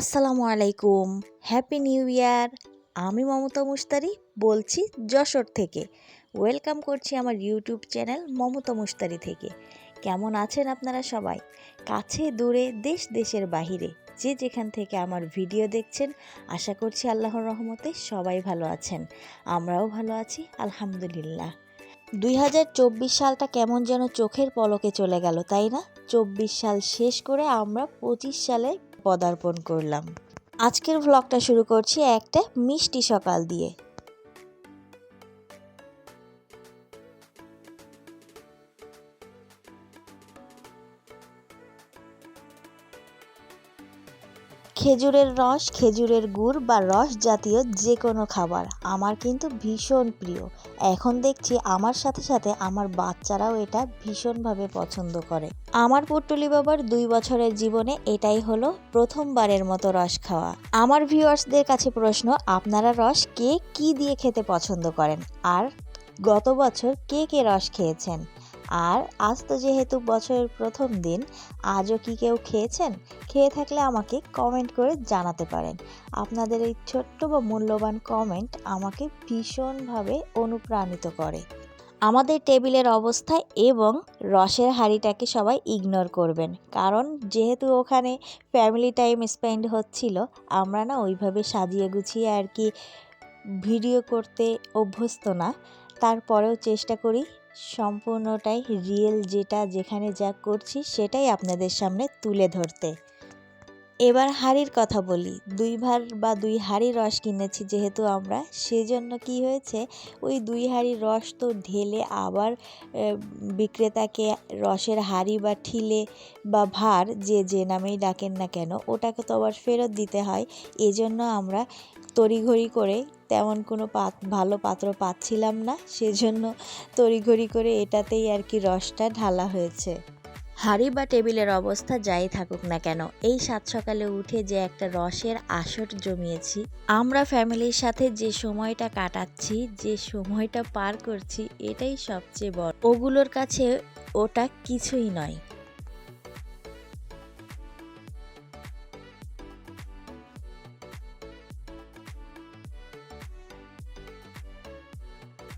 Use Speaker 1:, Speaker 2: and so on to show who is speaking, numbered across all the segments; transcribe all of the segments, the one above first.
Speaker 1: আসসালামু আলাইকুম। Happy new year আমি মমতা মুস্তারি বলছি যশোর থেকে। ওয়েলকাম করছি আমার ইউটিউব চ্যানেল মমতা মুস্তারি থেকে। কেমন আছেন আপনারা সবাই? কাছে, দূরে, দেশ, দেশের বাহিরে যে যেখান থেকে আমার ভিডিও দেখছেন, আশা করছি আল্লাহর রহমতে সবাই ভালো আছেন। আমরাও ভালো আছি, আলহামদুলিল্লাহ। দুই হাজার চব্বিশ সালটা কেমন যেন চোখের পলকে চলে গেল, তাই না? চব্বিশ সাল শেষ করে আমরা পঁচিশ সালে পদার্পণ করলাম। আজকের ভ্লগটা শুরু করছি একটা মিষ্টি সকাল দিয়ে। খেজুরের রস, খেজুরের গুড় বা রস জাতীয় যে কোনো খাবার আমার কিন্তু ভীষণ প্রিয়। এখন দেখছি আমার সাথে সাথে আমার বাচ্চারাও এটা ভীষণভাবে পছন্দ করে। আমার পুট্টুলি বাবার দুই বছরের জীবনে এটাই হলো প্রথমবারের মতো রস খাওয়া। আমার ভিউয়ার্সদের কাছে প্রশ্ন, আপনারা রস কে কি দিয়ে খেতে পছন্দ করেন? আর গত বছর কে কে রস খেয়েছেন? আর আজ তো যেহেতু বছরের প্রথম দিন, আজও কি কেউ খেয়েছেন? খেয়ে থাকলে আমাকে কমেন্ট করে জানাতে পারেন। আপনাদের এই ছোট্ট বা মূল্যবান কমেন্ট আমাকে ভীষণভাবে অনুপ্রাণিত করে। আমাদের টেবিলের অবস্থা এবং রসের হাঁড়িটাকে সবাই ইগনোর করবেন। কারণ যেহেতু ওখানে ফ্যামিলি টাইম স্পেন্ড হচ্ছিল, আমরা না ওইভাবে সাজিয়ে গুছিয়ে আর কি ভিডিও করতে অভ্যস্ত না। তারপরেও চেষ্টা করি সম্পূর্ণটাই রিয়েল যেটা যেখানে যা করছি সেটাই আপনাদের সামনে তুলে ধরতে। এবার হাড়ির কথা বলি। দুই ভার বা দুই হাড়ি রস কিনেছি যেহেতু আমরা, সেজন্য কি হয়েছে, ওই দুই হাড়ি রস তো ঢেলে আবার বিক্রেতাকে রসের হাড়ি বা ঠিলে বা ভার যে যে নামেই ডাকেন না কেন, ওটাকে তো আবার ফেরত দিতে হয়। এজন্য আমরা তড়িঘড়ি করে তেমন কোনো পাত, ভালো পাত্র পাচ্ছিলাম না, সেজন্য তড়িঘড়ি করে এটাতেই আর কি রসটা ঢালা হয়েছে। হাঁড়ি বা টেবিলের অবস্থা যাই থাকুক না কেন, এই সাত সকালে উঠে যে একটা রসের আসর জমিয়েছি, আমরা ফ্যামিলির সাথে যে সময়টা কাটাচ্ছি, যে সময়টা পার করছি, এটাই সবচেয়ে বড়। ওগুলোর কাছে ওটা কিছুই নয়।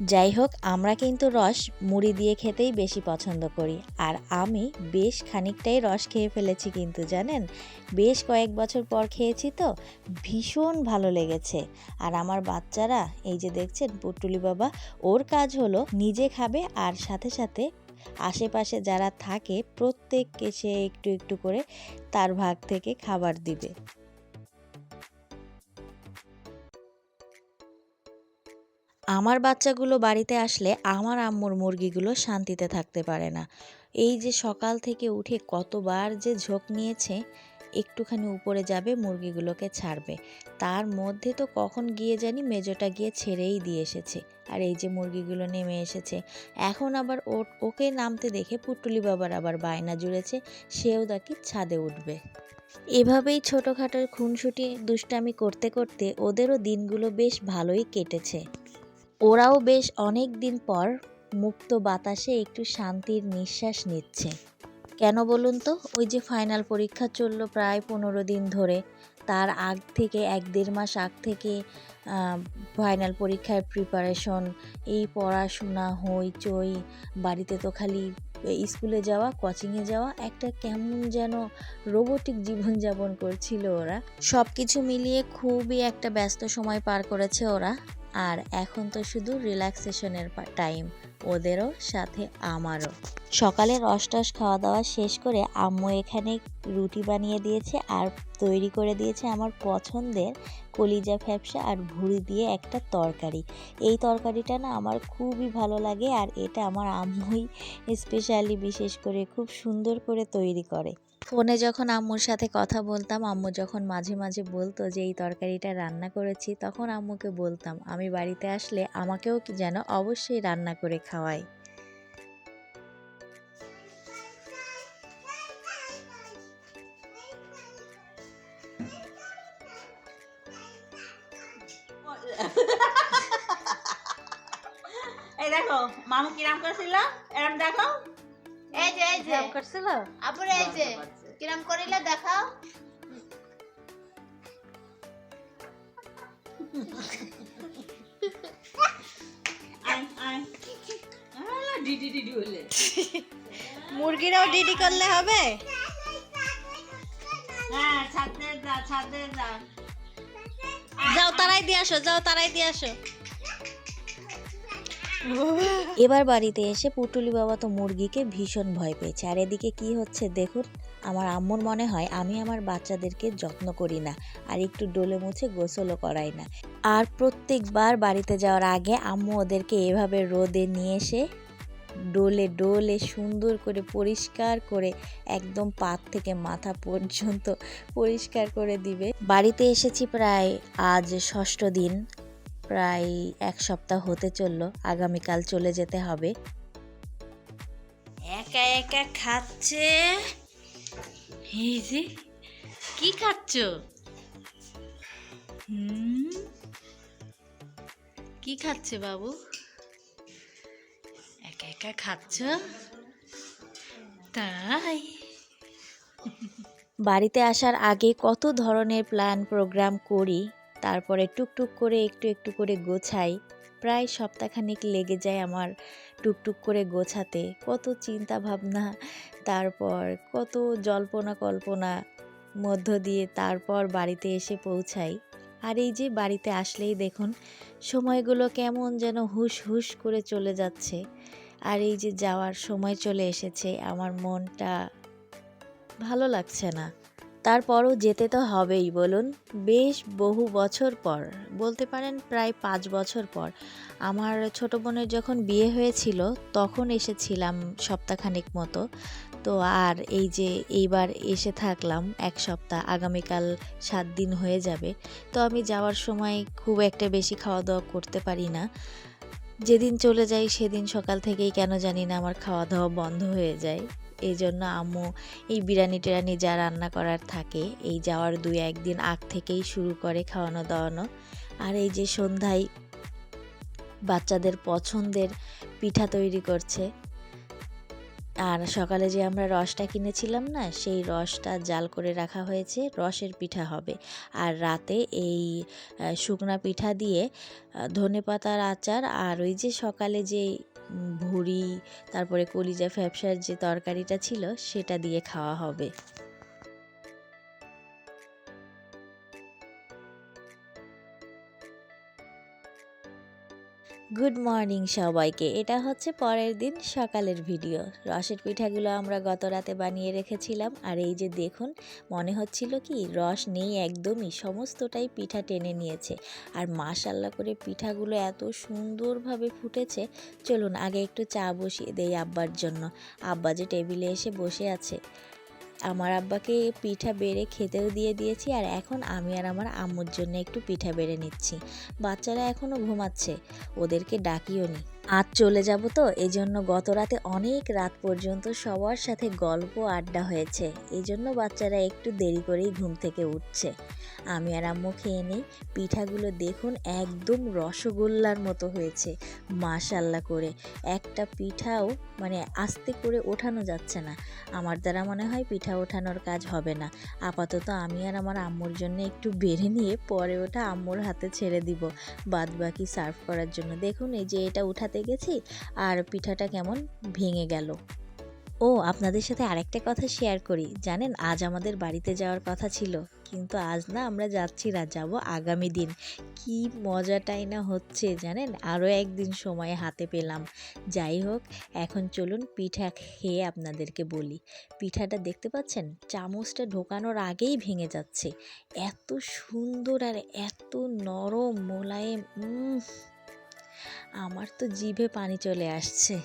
Speaker 1: যাই হোক, আমরা কিন্তু রস মুড়ি দিয়ে খেতেই বেশি পছন্দ করি। আর আমি বেশ খানিকটাই রস খেয়ে ফেলেছি কিন্তু, জানেন? বেশ কয়েক বছর পর খেয়েছি তো, ভীষণ ভালো লেগেছে। আর আমার বাচ্চারা, এই যে দেখছেন, পুটুলি বাবা, ওর কাজ হলো নিজে খাবে আর সাথে সাথে আশেপাশে যারা থাকে, প্রত্যেককে সে একটু একটু করে তার ভাগ থেকে খাবার দিবে। আমার বাচ্চাগুলো বাড়িতে আসলে আমার আম্মুর মুরগিগুলো শান্তিতে থাকতে পারে না। এই যে সকাল থেকে উঠে কতবার যে ঝোঁক নিয়েছে, একটুখানি উপরে যাবে, মুরগিগুলোকে ছাড়বে। তার মধ্যে তো কখন গিয়ে জানি মেজোটা গিয়ে ছেড়েই দিয়ে এসেছে। আর এই যে মুরগিগুলো নেমে এসেছে। এখন আবার ও ওকে নামতে দেখে পুটুলি বাবার আবার বায়না জুড়েছে, সেও নাকি ছাদে উঠবে। এভাবেই ছোটোখাটো খুনসুটি দুষ্টামি করতে করতে ওদেরও দিনগুলো বেশ ভালোই কেটেছে। ওরাও বেশ অনেক দিন পর মুক্ত বাতাসে একটু শান্তির নিঃশ্বাস নিচ্ছে। কেন বলুন তো? ওই যে ফাইনাল পরীক্ষা চলল প্রায় পনেরো দিন ধরে। তার আগ থেকে এক দেড় মাস আগ থেকে ফাইনাল পরীক্ষার প্রিপারেশন এই পড়াশোনা হই চই বাড়িতে তো খালি স্কুলে যাওয়া কোচিংয়ে যাওয়া, একটা কেমন যেন রোবোটিক জীবনযাপন করছিল ওরা। সব কিছু মিলিয়ে খুবই একটা ব্যস্ত সময় পার করেছে ওরা। আর এখন তো শুধু রিল্যাক্সেশনের টাইম ওদেরও সাথে আমারও। সকালে রস টস খাওয়া দাওয়া শেষ করে আম্মু এখানে রুটি বানিয়ে দিয়েছে আর তৈরি করে দিয়েছে আমার পছন্দের কলিজা ফ্যাপসা আর ভুড়ি দিয়ে একটা তরকারি। এই তরকারিটা না আমার খুবই ভালো লাগে আর এটা আমার আম্মুই স্পেশালি বিশেষ করে খুব সুন্দর করে তৈরি করে। ফোনে যখন আম্মুর সাথে কথা বলতাম, আম্মু যখন মাঝে মাঝে বলতো যে, এই তরকারিটা রান্না করেছি, তখন আম্মুকে বলতাম, আমি বাড়িতে আসলে আমাকেও কি যেন অবশ্যই রান্না করে খাওয়াই।
Speaker 2: এই দেখো, মামু কিরাম করেছিল? এরম দেখো।
Speaker 3: এই যে এই যে।
Speaker 1: করছিল?
Speaker 3: আবার এই যে। কিরম করিলা দেখাও।
Speaker 1: মুরগিরাও ডিডি করলে হবে? যাও তারাই দিয়ে আসো যাও তারাই দিয়ে আসো। এবার বাড়িতে এসে পুটুলি বাবা তো মুরগিকে ভীষণ ভয় পেয়েছে। আর এদিকে কি হচ্ছে দেখুন, আমার আম্মুর মনে হয় আমি আমার বাচ্চাদেরকে যত্ন করি না আর একটু ডোলে মুছে গোসলও করাই না। আর প্রত্যেকবার বাড়িতে যাওয়ার আগে আম্মু ওদেরকে এভাবে রোদে নিয়ে এসে ডোলে ডোলে সুন্দর করে পরিষ্কার করে একদম পাত থেকে মাথা পর্যন্ত পরিষ্কার করে দিবে। বাড়িতে এসেছি প্রায় আজ ষষ্ঠ দিন। প্রায় এক সপ্তাহ হতে চলল আগামীকাল চলে যেতে হবে। একা একা খাচ্ছে? এই যে কি খাচ্ছ? হুম কি খাচ্ছে বাবু? একা একা খাচ্ছ? তাই। বাড়িতে আসার আগে কত ধরনের প্ল্যান প্রোগ্রাম করি তারপরে টুকটুক করে একটু একটু করে গোছাই। প্রায় সপ্তাহখানিক লেগে যায় আমার টুকটুক করে গোছাতে। কত চিন্তা ভাবনা তারপর কত জল্পনা কল্পনা মধ্য দিয়ে তারপর বাড়িতে এসে পৌঁছাই। আর এই যে বাড়িতে আসলেই দেখুন, সময়গুলো কেমন যেন হুশ হুশ করে চলে যাচ্ছে। আর এই যে যাওয়ার সময় চলে এসেছে, আমার মনটা ভালো লাগছে না। তারপরও যেতে তো হবেই, বলুন। বেশ বহু বছর পর, বলতে পারেন প্রায় পাঁচ বছর পর, আমার ছোট বোনের যখন বিয়ে হয়েছিল, তখন এসেছিলাম সপ্তাহখানেক মতো। তো আর এই যে এইবার এসে থাকলাম, এক সপ্তাহ, আগামীকাল সাত দিন হয়ে যাবে, তো আমি যাওয়ার সময় খুব একটা বেশি খাওয়া দাওয়া করতে পারি না। যেদিন চলে যাই, সেদিন সকাল থেকেই কেন জানি না আমার খাওয়া দাওয়া বন্ধ হয়ে যায়। এই জন্য আম্মু এই বিরিয়ানি টিরানি যা রান্না করার থাকে, এই যাওয়ার দুই একদিন আগ থেকেই শুরু করে খাওয়ানো দাওয়ানো। আর এই যে সন্ধ্যায় বাচ্চাদের পছন্দের পিঠা তৈরি করছে। আর সকালে যে আমরা রসটা কিনেছিলাম না, সেই রসটা জাল করে রাখা হয়েছে, রসের পিঠা হবে। আর রাতে এই শুকনা পিঠা দিয়ে ধনে পাতার আচার আর ওই যে সকালে যে ভুড়ি তারপরে কলিজা ফ্যাপসার যে তরকারিটা ছিল সেটা দিয়ে খাওয়া হবে। গুড মর্নিং সবাইকে। এটা হচ্ছে পরের দিন সকালের ভিডিও। রসের পিঠাগুলো আমরা গত রাতে বানিয়ে রেখেছিলাম। আর এই যে দেখুন, মনে হচ্ছিল কি, রস নেই একদমই, সমস্তটাই পিঠা টেনে নিয়েছে। আর মাশাল্লাহ করে পিঠাগুলো এত সুন্দরভাবে ফুটেছে। চলুন, আগে একটু চা বসিয়ে দেই আব্বার জন্য। আব্বা যে টেবিলে এসে বসে আছে। আমার আব্বাকে পিঠা বেড়ে খেতেও দিয়ে দিয়েছি আর এখন আমি আর আমার আম্মুর জন্য একটু পিঠা বেড়ে নিচ্ছি। বাচ্চারা এখনও ঘুমাচ্ছে, ওদেরকে ডাকিও নি। আজ চলে যাব তো এই জন্য গত রাতে অনেক রাত পর্যন্ত সবার সাথে গল্প আড্ডা হয়েছে। এই জন্য বাচ্চারা একটু দেরি করেই ঘুম থেকে উঠছে। আমি আর আম্মু খেয়ে নিই, পিঠাগুলো দেখুন একদম রসগোল্লার মতো হয়েছে মাশাল্লাহ করে। একটা পিঠাও মানে আস্তে করে ওঠানো যাচ্ছে না। আমার দ্বারা মনে হয় পিঠা ওঠানোর কাজ হবে না। আপাতত আমি আর আমার আম্মুর জন্য একটু বেড়ে নিয়ে পরে ওটা আম্মুর হাতে ছেড়ে দিব। বাদ বাকি সার্ভ করার জন্য। দেখুন এই যে এটা উঠাতে গেছি আর পিঠাটা কেমন ভেঙে গেল। ও, আপনাদের সাথে আরেকটা কথা শেয়ার করি। জানেন, আজ আমাদের বাড়িতে যাওয়ার কথা ছিল, কিন্তু আজ না আমরা যাচ্ছি না, যাব আগামী দিন। কি মজাটাই না হচ্ছে, জানেন? আরও একদিন সময় হাতে পেলাম। যাই হোক, এখন চলুন পিঠা খেয়ে আপনাদেরকে বলি। পিঠাটা দেখতে পাচ্ছেন? চামচটা ঢোকানোর আগেই ভেঙে যাচ্ছে। এত সুন্দর আর এত নরম মোলায়েম আমার তো জিভে পানি চলে আসছে।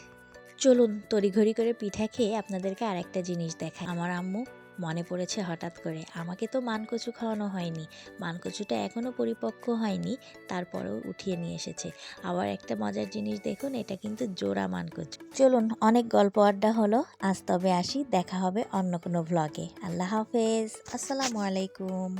Speaker 1: চলুন তড়িঘড়ি করে পিঠা খেয়ে আপনাদেরকে আরেকটা জিনিস দেখাই। আমার আম্মু মনে পড়েছে হঠাৎ করে। আমাকে তো মানকচু খাওয়ানো হয়নি। মানকচুটা এখনও পরিপক্ক হয়নি, তারপরেও উঠিয়ে নিয়ে এসেছে। আবার একটা মজার জিনিস দেখুন, এটা কিন্তু জোড়া মানকচু। চলুন, অনেক গল্প আড্ডা হলো। আজ তবে আসি, দেখা হবে অন্য কোনো ভ্লগে আল্লাহ হাফেজ। আসসালামু আলাইকুম।